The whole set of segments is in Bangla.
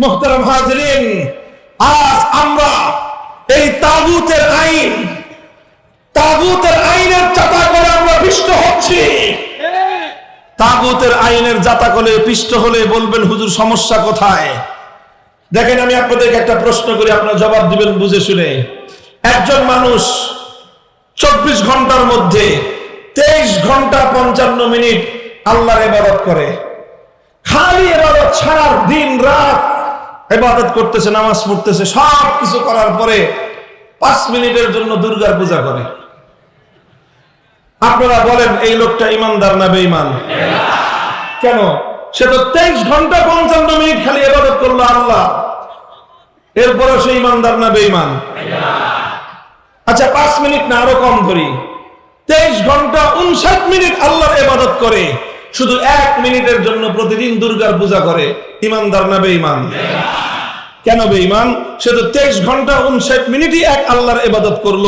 মোহতারাম হাজরিন, আজ আমরা এই তাগুতের আইন তাগুতের আইনের চাতা করে আমরা পিষ্ট হচ্ছি। তাগুতের আইনের জাতা করে পিষ্ট হলে বলবেন, হুজুর, সমস্যা কোথায়? দেখেন, আমি আপনাদেরকে একটা প্রশ্ন করি, আপনারা জবাব দিবেন বুঝে শুনে। একজন মানুষ চব্বিশ ঘণ্টার মধ্যে তেইশ ঘণ্টা পঞ্চান্ন মিনিট আল্লাহর ইবাদত করে। খালি এবাদত সারা দিন, রাত এবাদত করতেছে, নামাজ পড়তেছে, সব কিছু করার পরে পাঁচ মিনিটের জন্য দুর্গার পূজা করে। আপনারা বলেন, এই লোকটা ইমানদার না বেঈমান? কেন? সে তো তেইশ ঘণ্টা পঞ্চান্ন মিনিট খালি এবাদত করল আল্লাহ। এরপরে সে ইমানদার না বেঈমান? আচ্ছা পাঁচ মিনিট না, আরও কম করি। তেইশ ঘণ্টা উনষাট মিনিট আল্লাহর এবাদত করে। শুধু এক মিনিটের জন্য প্রতিদিন দুর্গার পূজা করে। ইমানদার না বেঈমান? কেন বেঈমান? সে তো তেইশ ঘণ্টা উনষাট মিনিটই এক আল্লাহর এবাদত করল।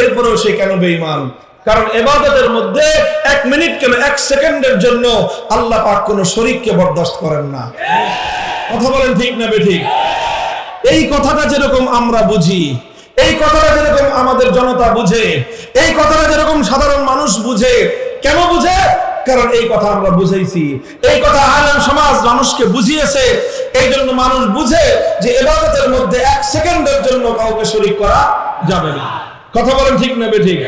এরপরেও সে কেন বেঈমান? কারণ এবাদতের মধ্যে এক মিনিট কেন এক সেকেন্ডের জন্য আল্লাহ পাক কোন শরীরকে বরদাস্ত করেন না। কথা বলেন ঠিক না বেঠিক? এই কথাটা যেরকম আমরা বুঝি, এই কথাটা যেরকম আমাদের জনতা বুঝে, এই কথাটা যেরকম সাধারণ মানুষ বুঝে, কেন বুঝে? কারণ এই কথা আমরা বুঝাইছি। এই কথা আলম সমাজ মানুষকে বুঝিয়েছে। এই জন্য মানুষ বুঝে যে এবাদতের মধ্যে এক সেকেন্ডের জন্য কাউকে শরিক করা যাবে না। কথা বলেন ঠিক না ঠিক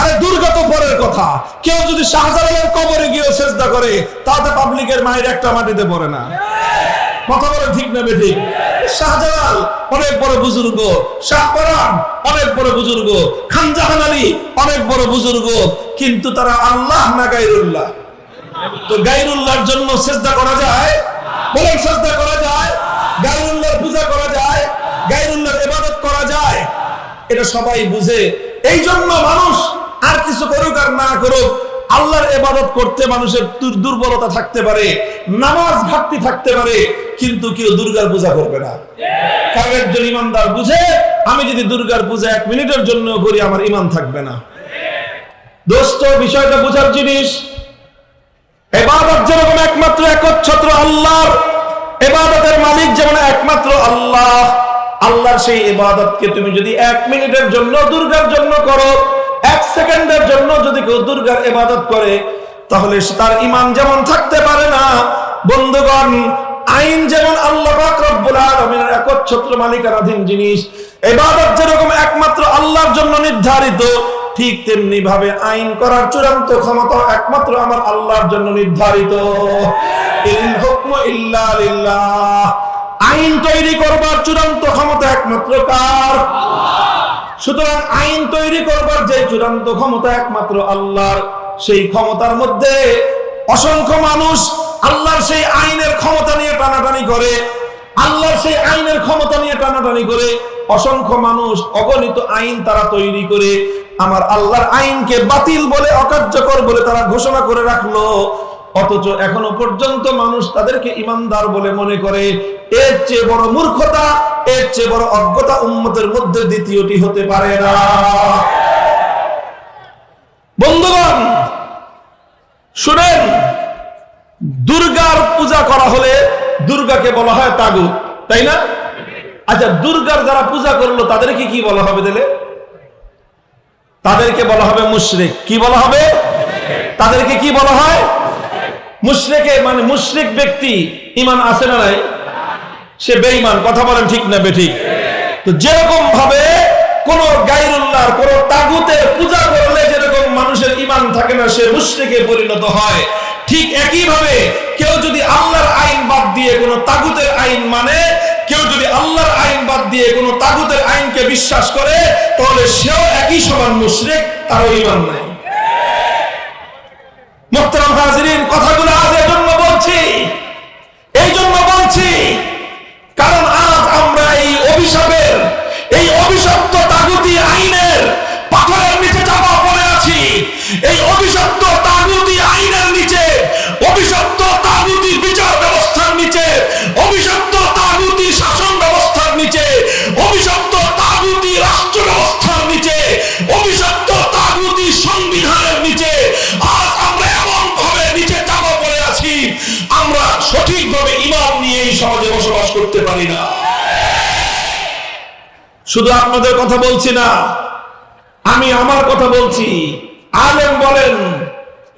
আরে দুর্গত পরের কথা, কেউ যদি শাহজালালের কবরে গিয়ে চেষ্টা করে, তাতে পাবলিকের মায়ের একটা মাটিতে পড়ে না। কথা বলে ঠিক না বেঠিক? শাহজালাল অনেক বড় বুজুর্গ শাহপরান অনেক বুজুর্গ, খানজাহান আলী অনেক বড় বুজুর্গ, কিন্তু তারা আল্লাহ না গাইরুল্লাহ তো গাইরুল্লাহর জন্য চেষ্টা করা যায়? বলেন চেষ্টা করা যায়? গাইরুল্লাহর পূজা করা যায়? গাইরুল্লাহর ইবাদত করা যায়? এটা সবাই বুঝে। এই জন্য মানুষ আর কিছু করুক আর না করুক আল্লাহর এবাদত করতে মানুষের দুর্বলতা থাকতে পারে, নামাজ ঘাটতি থাকতে পারে, কিন্তু কেউ দুর্গার পূজা করবে না। কারণ একজন ইমানদার বুঝে, আমি যদি দুর্গার পূজা এক মিনিটের জন্য করি, আমার ইমান থাকবে না। দোস্ত, বিষয়টা বোঝার জিনিস এবাদত যেরকম একমাত্র একচ্ছত্র আল্লাহর এবাদতের মালিক যেমন একমাত্র আল্লাহ, আল্লাহর সেই ইবাদতকে তুমি যদি এক মিনিটের জন্য দুর্গার জন্য করো এক সেকেন্ডের জন্য যদি কেউ দুর্গার ইবাদত করে, তাহলে তার ইমান যেমন থাকতে পারে না, বন্ধুগণ, আইন যেমন আল্লাহ রব্বুল আলামিনের একচ্ছত্র মালিকানাধীন জিনিস, ইবাদত যেরকম একমাত্র আল্লাহর জন্য নির্ধারিত, ঠিক তেমনি ভাবে আইন করার চূড়ান্ত ক্ষমতা একমাত্র আমার আল্লাহর জন্য নির্ধারিত। আইন তৈরি করবার চূড়ান্ত ক্ষমতা একমাত্র কার? সুতরাং আইন তৈরি করবার যে চূড়ান্ত ক্ষমতা একমাত্র আল্লাহর, সেই ক্ষমতার মধ্যে অসংখ্য মানুষ আল্লাহর সেই আইনের ক্ষমতা নিয়ে টানাটানি করে, আল্লাহর সেই আইনের ক্ষমতা নিয়ে টানাটানি করে, অসংখ্য মানুষ অগণিত আইন তারা তৈরি করে, আমার আল্লাহর আইনকে বাতিল বলে অকার্যকর বলে তারা ঘোষণা করে রাখল। অথচ এখনও পর্যন্ত মানুষ তাদেরকে ইমানদার বলে মনে করে। এর চেয়ে বড় মূর্খতা, এর চেয়ে বড় অজ্ঞতা উম্মতের মধ্যে দ্বিতীয়টি হতে পারে না। বন্ধুগণ, শুনেন, দুর্গার পূজা করা হলে দুর্গাকে বলা হয় তাগুত তাই না? আচ্ছা দুর্গার যারা পূজা করল, তাদেরকে কি বলা হবে দিলে তাদেরকে বলা হবে মুশরিক। কি বলা হবে? তাদেরকে কি বলা হয়? মুশরিকে মানে মুশরিক ব্যক্তি ইমান আছে না নাই? সে বেঈমান, কথা বলেন ঠিক না বেঠিক? তো যেরকম ভাবে কোন গাইরুল্লাহর, কোন তাগুতের পূজা করলে যেরকম মানুষের ইমান থাকে না, সে মুশরিকে পরিণত হয়। ঠিক একই ভাবে কেউ যদি আল্লাহর আইন বাদ দিয়ে কোন তাগুতের আইন মানে কেউ যদি আল্লাহর আইন বাদ দিয়ে কোন তাগুতের আইনকে বিশ্বাস করে, তাহলে সেও একই সমান মুশরিক, তারও ইমান নাই। মোহতারাম হাজিরিন, কথাগুলো আজ এজন্য বলছি। এই জন্য বলছি, কারণ আজ আমরা এই অভিশাপের, এই অভিশপ্ত তাগুতি আইনের পাথরের নিচে চাপা পড়ে আছি। এই অভিশপ্ত তাগুতি সমাজে বসবাস করতে পারি না। শুধু আপনাদের কথা বলছি না, আমি আমার কথা বলছি। আলেম বলেন,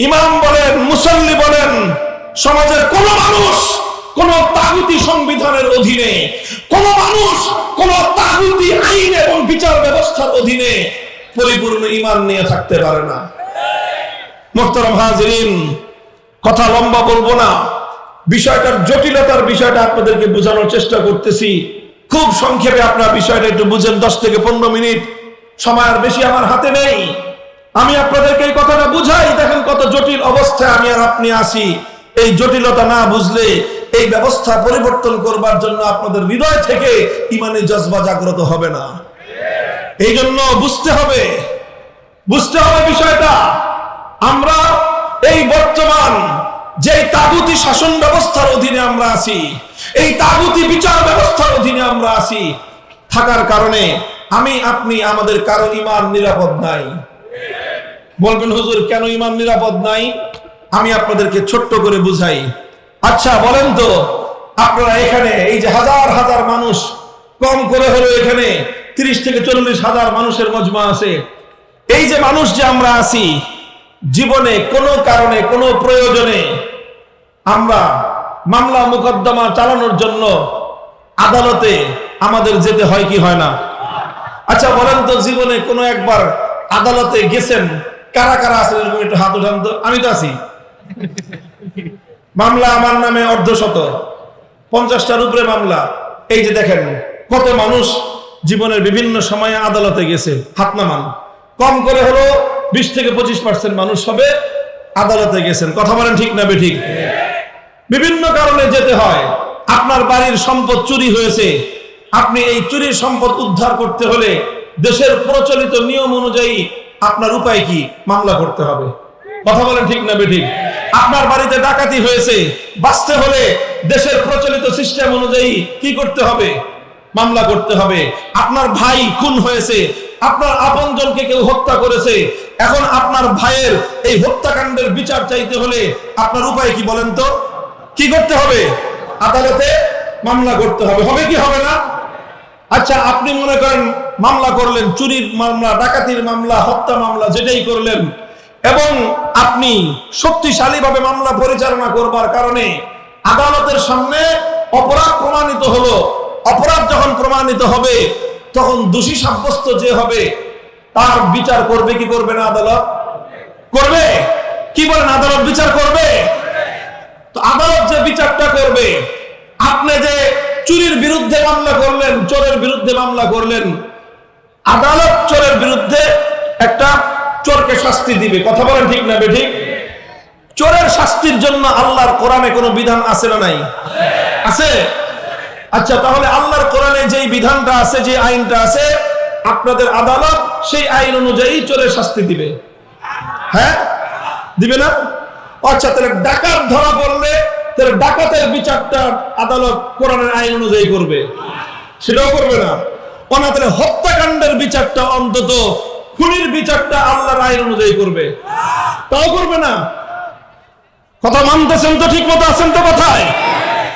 ইমাম বলেন, মুসল্লি বলেন, সমাজের কোন মানুষ কোন তাগুতি সংবিধানের অধীনে, কোন মানুষ কোন তাগুতি আইন এবং বিচার ব্যবস্থার অধীনে পরিপূর্ণ ইমান নিয়ে থাকতে পারে না। মোহতারাম হাজরিন, কথা লম্বা বলব না। বিষয়টার জটিলতার বিষয়টা আপনাদেরকে বোঝানোর চেষ্টা করতেছি। খুব সংক্ষেপে আপনার বিষয়টা একটু বুঝেন, দশ থেকে পনেরো মিনিট। সময় আর বেশি আমার হাতে নেই। আমি আপনাদেরকে এই কথাটা বুঝাই, দেখেন কত জটিল অবস্থায় আমি আর আপনি আসি এই জটিলতা না বুঝলে এই ব্যবস্থা পরিবর্তন করবার জন্য আপনাদের হৃদয় থেকে ইমানের জজবা জাগ্রত হবে না। এই জন্য বুঝতে হবে বুঝতে হবে বিষয়টা। আমরা এই বর্তমান যে তাগুতি শাসন ব্যবস্থার অধীনে আমরা আছি, এই তাগুতি বিচার ব্যবস্থার অধীনে আমরা আছি। থাকার কারণে আমি, আপনি, আমাদের কারও ইমান নিরাপদ নাই। বলবেন, হুজুর, কেন ইমান নিরাপদ নাই? আমি আপনাদেরকে ছোট্ট করে বুঝাই। আচ্ছা বলেন তো, আপনারা এখানে, এই যে হাজার হাজার মানুষ, কম করে হলো এখানে তিরিশ থেকে চল্লিশ হাজার মানুষের মজমা আছে। এই যে মানুষ যে আমরা আছি, জীবনে কোনো কারণে, কোনো প্রয়োজনে আমরা মামলা মোকদ্দমা চালানোর জন্য আদালতে আমাদের যেতে হয় কি হয় না? আচ্ছা বলেন তো জীবনে কোনো একবার আদালতে গেছেন? কারা কারা আছেন? এরকম একটু হাত উঠান তো। আমি তো আছি। মামলা আমার নামে অর্ধশত। পঞ্চাশটার উপরে মামলা। এই যে দেখেন, কত মানুষ জীবনের বিভিন্ন সময়ে আদালতে গেছে, হাত নামান। কম করে হলো বিশ থেকে পঁচিশ পার্সেন্ট মানুষ হবে আদালতে গেছেন। কথা বলেন ঠিক না বেঠিক বিভিন্ন কারণে যেতে হয়। আপনার বাড়ির সম্পদ চুরি হয়েছে। আপনি এই চুরির সম্পদ উদ্ধার করতে হলে দেশের প্রচলিত নিয়ম অনুযায়ী আপনার উপায় কি? মামলা করতে হবে। কথা বলেন ঠিক না বেঠিক? আপনার বাড়িতে ডাকাতি হয়েছে। বাঁচতে হলে দেশের প্রচলিত সিস্টেম অনুযায়ী কি করতে হবে? মামলা করতে হবে। আপনার ভাই খুন হয়েছে। আপনার আপনজনকে কেউ হত্যা করেছে। এখন আপনার ভাইয়ের এই হত্যাকাণ্ডের বিচার চাইতে হলে আপনার উপায় কি বলেন তো? কি করতে হবে? আদালতে মামলা করতে হবে। হবে কি হবে না? আচ্ছা আপনি মনে করেন মামলা করলেন, চুরির মামলা, ডাকাতির মামলা, হত্যা মামলা, যেটাই করলেন, এবং আপনি শক্তিশালী ভাবে মামলা পরিচালনা করবার কারণে আদালতের সামনে অপরাধ প্রমাণিত হলো। অপরাধ যখন প্রমাণিত হবে, তখন দোষী সাব্যস্ত যে হবে, তার বিচার করবে কি করবে না আদালত? করবে? কি বলেন, আদালত বিচার করবে? তো আদালত যে বিচারটা করবে, আপনি যে চুরির বিরুদ্ধে মামলা করলেন, চোরের বিরুদ্ধে মামলা করলেন, আদালত চোরের বিরুদ্ধে একটা চোরকে শাস্তি দিবে। কথা বলেন ঠিক না বেঠিক? চোরের শাস্তির জন্য আল্লাহর কোরআনে কোনো বিধান আছে না নাই? আছে? আচ্ছা তাহলে আল্লাহর কোরআনে যেই বিধানটা আছে, যে আইনটা আছে, আপনাদের আদালত সেই আইন অনুযায়ী চোরের শাস্তি দিবে। হ্যাঁ? দিবে না? আচ্ছা তাহলে ডাকাত ধরা পড়লে, তাহলে ডাকাতের বিচারটা আদালত কোরআনের আইন অনুযায়ী করবে। সেটাও করবে না। অনা, তাহলে হত্যাকাণ্ডের বিচারটা অন্তত খুনির বিচারটা আল্লাহর আইন অনুযায়ী করবে। তাও করবে না। কথা মানতেছেন তো ঠিক মতো আছেন তো কথায়?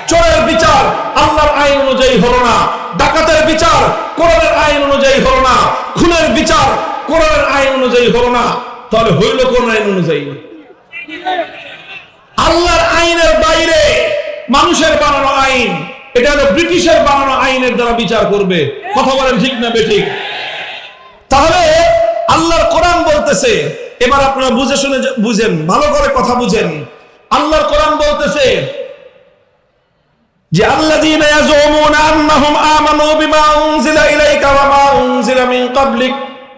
চোরের বিচার আল্লাহর আইন অনুযায়ী হলো না। ডাকাতের বিচার কোরআনের আইন অনুযায়ী হলো না। খুনের বিচার কোরআনের আইন অনুযায়ী হলো না। তাহলে হইল কোন আইন অনুযায়ী? আল্লাহর আইনের বাইরে মানুষের বানানো আইন, এটা হলো ব্রিটিশের বানানো আইনের দ্বারা বিচার করবে। কথা বলেন ঠিক না বেঠিক? তাহলে আল্লাহর কোরআন বলতেছে, এবার আপনারা বুঝে শুনে বুঝেন, ভালো করে কথা বুঝেন। আল্লাহর কোরআন বলতেছে যে, আল্লাযীনা ইয়াজুমুনা আন্নাহুম আমানু বিমা উনজিলা ইলাইকা ওয়া মা উনজিলা মিন ক্বাবলিক,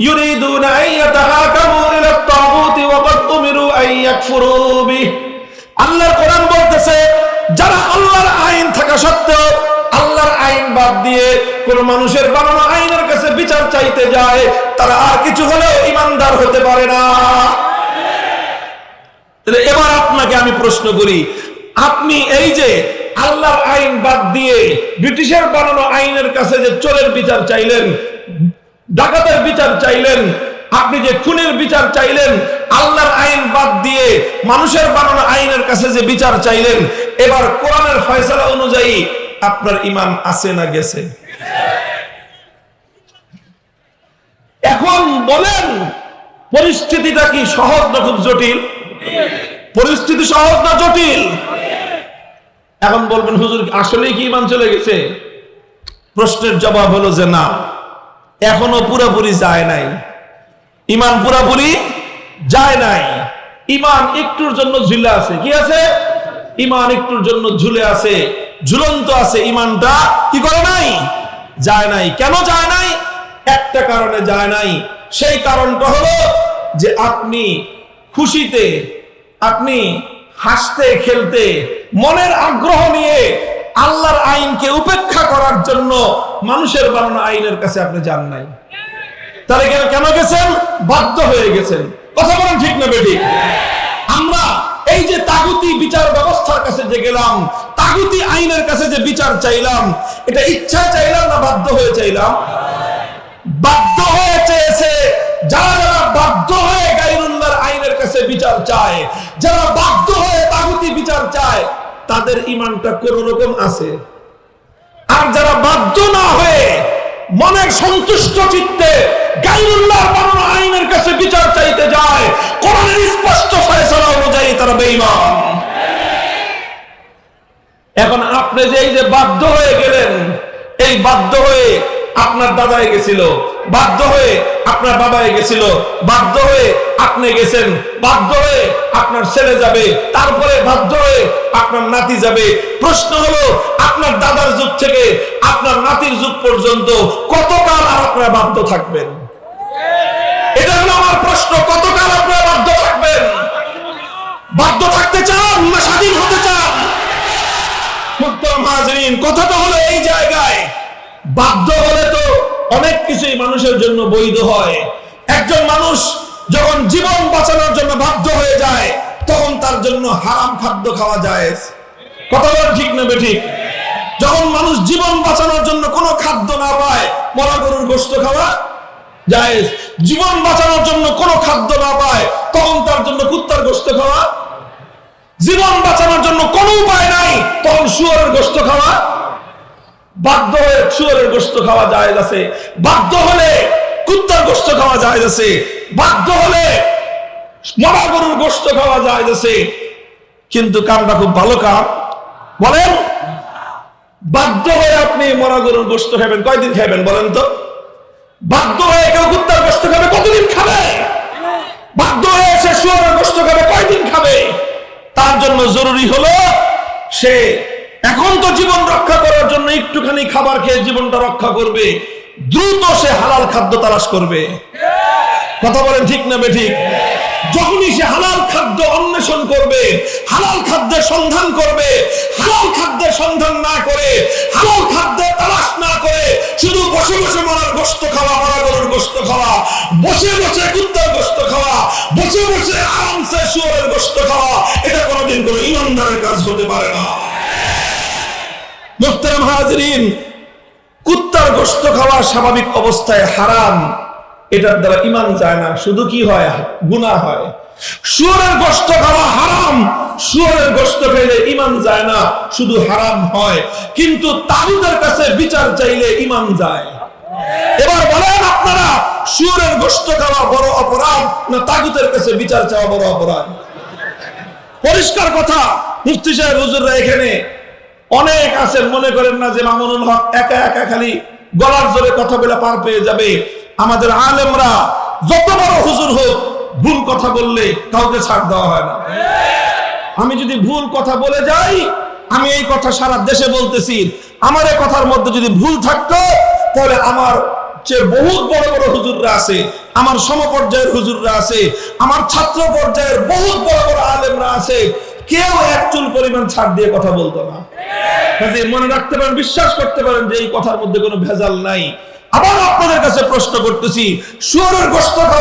ইউরিদুনা আন ইয়াতাহাকামু ইলা আত-তাগুতি ওয়া ক্বাদ আল্লাহর কোরআন বলতেছে, যারা আল্লাহর আইন থাকা সত্ত্বেও আল্লাহর আইন বাদ দিয়ে কোন মানুষের বানানো আইনের কাছে বিচার চাইতে যায়, তারা আর কিছু ইমানদার হতে পারে না। এবার আপনাকে আমি প্রশ্ন করি, আপনি এই যে আল্লাহর আইন বাদ দিয়ে ব্রিটিশের বানানো আইনের কাছে যে চোরের বিচার চাইলেন, ডাকাতের বিচার চাইলেন আপনি যে খুনের বিচার চাইলেন, আল্লাহর আইন বাদ দিয়ে মানুষের বানানো আইনের কাছে যে বিচার চাইলেন, এবার কোরআনের ফয়সালা অনুযায়ী আপনার ইমান আছে না গেছে? এখন বলেন, পরিস্থিতিটা কি সহজ না খুব জটিল? পরিস্থিতি সহজ না জটিল? এখন বলবেন, হুজুর, আসলেই কি ইমান চলে গেছে? প্রশ্নের জবাব হলো যে না, এখনও পুরোপুরি যায় নাই। ইমান পুরাপুরি যায় নাই। ইমান একটুর জন্য ঝুলে আছে। কি আছে? ইমান একটুর জন্য ঝুলে আছে। ঝুলন্ত আছে ইমানটা। কি করে নাই? যায় নাই। কেন যায় নাই? একটা কারণে যায় নাই। সেই কারণটা হলো যে আপনি খুশিতে, আপনি হাসতে, খেলতে, মনের আগ্রহ নিয়ে আল্লাহর আইনকে উপেক্ষা করার জন্য মানুষের বানানো আইনের কাছে আপনি যান নাই। তাহলে কেন কেন গেছেন? বাধ্য হয়ে গেছেন। কথা বলেন ঠিক না বেটি আমরা এই যে তাগুতি বিচার ব্যবস্থার কাছে যে গেলাম, তাগুতি আইনের কাছে যে বিচার চাইলাম, এটা ইচ্ছা চাইলাম না বাধ্য হয়ে চাইলাম? বাধ্য হয়ে চেয়েছে, যারা যারা বাধ্য হয়ে গাইরুল্লাহর আইনের কাছে বিচার চায়, যারা বাধ্য হয়ে তাগুতি বিচার চায়, তাদের ইমানটা কোন রকম আছে। আর যারা বাধ্য না হয়ে মনের সন্তুষ্ট চিত্তে গাইরুল্লাহ বানানো আইনের কাছে বিচার চাইতে যায়। কোরআনের স্পষ্ট ফয়সালা অনুযায়ী তারা বেঈমান। এখন আপনি যে এই যে বাধ্য হয়ে গেলেন, এই বাধ্য হয়ে আপনার দাদাই গেছিল। বাধ্য হয়ে আপনার বাবাই গেছিল। বাধ্য হয়ে আপনি গেছেন। বাধ্য হয়ে আপনার ছেলে যাবে। তারপরে বাধ্য হয়ে আপনার নাতি যাবে। প্রশ্ন হলো, আপনার দাদার যুগ থেকে আপনার নাতির যুগ পর্যন্ত কতকাল আর আপনারা বাধ্য থাকবেন? এটা হলো আমার প্রশ্ন, কতকাল আপনারা বাধ্য থাকবেন? বাধ্য থাকতে চান না স্বাধীন হতে চান? কথাটা হলো এই জায়গায়। বাধ্য হলে তো অনেক কিছুই মানুষের জন্য বৈধ হয়। একজন মানুষ যখন জীবন বাঁচানোর জন্য বাধ্য হয়ে যায়, তখন তার জন্য হারাম খাদ্য খাওয়া যায় কথা ঠিক না বেঠিক যখন মানুষ জীবন বাঁচানোর জন্য কোনো খাদ্য না পায়, মরা গরুর গোস্ত খাওয়া জায়েজ। জীবন বাঁচানোর জন্য কোনো খাদ্য না পায়, তখন তার জন্য কুত্তার গোস্ত খাওয়া। জীবন বাঁচানোর জন্য কোনো উপায় নাই, তখন শুয়ারের গোস্ত খাওয়া বাধ্য হয়ে শুয়ারের গোস্ত খাওয়া যায় আছে। বাধ্য হলে কুত্তার গোস্ত খাওয়া যায় আছে। বাধ্য হলে মরা গরুর গোস্ত খাওয়া যায় আছে। কিন্তু কামটা খুব ভালো কাম বলেন। বাধ্য হয়ে আপনি মরা গরুর গোস্ত খাবেন। কয়দিন খাবেন বলেন তো? বাধ্য হয়ে কেউ কুত্তার গোস্ত খাবে, কতদিন খাবে? বাধ্য হয়ে সে শুয়ারের গোস্ত খাবে, কয়দিন খাবে? তার জন্য জরুরি হলো সে এখন তো জীবন রক্ষা করার জন্য একটুখানি খাবার খেয়ে জীবনটা রক্ষা করবে। দ্রুত সে হালাল খাদ্য তালাশ করবে। কথা বলেন ঠিক না বেঠিক যখনই সে হালাল খাদ্য অন্বেষণ করবে, হালাল খাদ্যের সন্ধান করবে, হালাল খাদ্যের সন্ধান না করে, হালাল খাদ্যের তালাশ না করে, শুধু বসে বসে মরার গোস্ত খাওয়া, মরা গরুর গোস্ত খাওয়া, বসে বসে কুত্তার গোস্ত খাওয়া, বসে বসে আরামসে শুয়ারের গোস্ত খাওয়া, এটা কোনোদিন কোনো ইমানদারের কাজ হতে পারে না। মুহতারাম হাজরিন, কুত্তার গোস্ত খাওয়া স্বাভাবিক অবস্থায় হারাম। এটার দ্বারা ইমান যায় না। শুধু কি হয়? গুনাহ হয়। শুয়ারের গোস্ত খাওয়া হারাম। শুয়ারের গোস্ত খেলে ইমান যায় না। শুধু হারাম হয়। কিন্তু কাছে বিচার চাইলে ইমান যায়। এবার বলেন আপনারা, শুয়ারের গোস্ত খাওয়া বড় অপরাধ না তাগুদের কাছে বিচার চাওয়া বড় অপরাধ? পরিষ্কার কথা, মুফতি সাহেব, হুজুররা এখানে অনেক আছেন, মনে করেন না যে মামুনুল হক একা একা খালি গলার জোরে কথা বলে পার পেয়ে যাবে। আমাদের আলেমরা যত বড় হুজুর হোক, ভুল কথা বললে কাউকে ছাড় দেওয়া হয় না। আমি যদি ভুল কথা বলে যাই, আমি এই কথা সারা দেশে বলতেছি। আমার এই কথার মধ্যে যদি ভুল থাকতো, তাহলে আমার চেয়ে বহুত বড় বড় হুজুররা আছে, আমার সমপর্যায়ের হুজুররা আছে, আমার ছাত্র পর্যায়ের বহুত বড় বড় আলেমরা আছে কেউ এক চুল পরিমাণ ছাড় দিয়ে কথা বলতো না। মনে রাখতে পারেন, বিশ্বাস করতে পারেন যে এই কথার মধ্যে কোনো ভেজাল নাই। আবার আপনাদের কাছে প্রশ্ন করতেছি সুরের খাওয়া